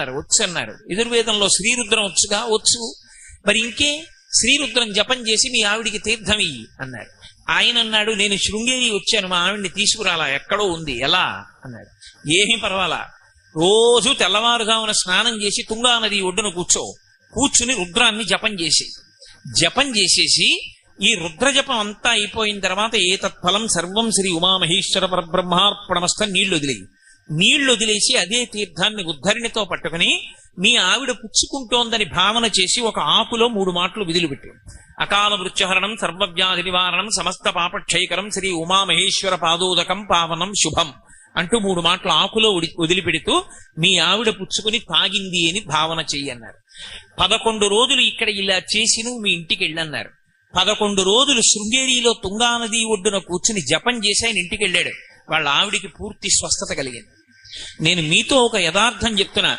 అన్నారు వచ్చు అన్నారు ఎదుర్వేదంలో శ్రీరుద్రం వచ్చుగా వచ్చు. మరి ఇంకే శ్రీరుద్రం జపం చేసి మీ ఆవిడికి తీర్థం ఇయ్యి అన్నారు ఆయన అన్నాడు నేను శృంగేరి వచ్చాను మా ఆవిడ్ని తీసుకురాలా ఎక్కడో ఉంది ఎలా? అన్నాడు. ఏమీ పర్వాలా. రోజు తెల్లవారుజామున స్నానం చేసి తుంగా నది ఒడ్డున కూర్చో. కూర్చుని రుద్రాన్ని జపం చేసి. జపం చేసేసి ఈ రుద్ర జపం అంతా అయిపోయిన తర్వాత ఏ తత్ఫలం సర్వం శ్రీ ఉమామహేశ్వర పరబ్రహ్మార్పణమస్త నీళ్ళు వదిలేయి. నీళ్ళు వదిలేసి అదే తీర్థాన్ని ఉద్ధరిణితో పట్టుకుని మీ ఆవిడ పుచ్చుకుంటోందని భావన చేసి ఒక ఆకులో మూడు మాటలు విధులు అకాల మృత్యుహరణం సర్వవ్యాధి నివారణం సమస్త పాపక్షయకరం శ్రీ ఉమామహేశ్వర పాదోదకం పావనం శుభం అంటూ మూడు మాటలు ఆకులో వదిలిపెడుతూ మీ ఆవిడ పుచ్చుకుని తాగింది అని భావన చెయ్యన్నారు. పదకొండు రోజులు ఇక్కడ ఇలా చేసి నువ్వు మీ ఇంటికి వెళ్ళన్నారు. పదకొండు రోజులు శృంగేరిలో తుంగానది ఒడ్డున కూర్చుని జపం చేసి ఆయన ఇంటికి వెళ్ళాడు. వాళ్ళ ఆవిడికి పూర్తి స్వస్థత కలిగింది. నేను మీతో ఒక యథార్థం చెప్తున్నా.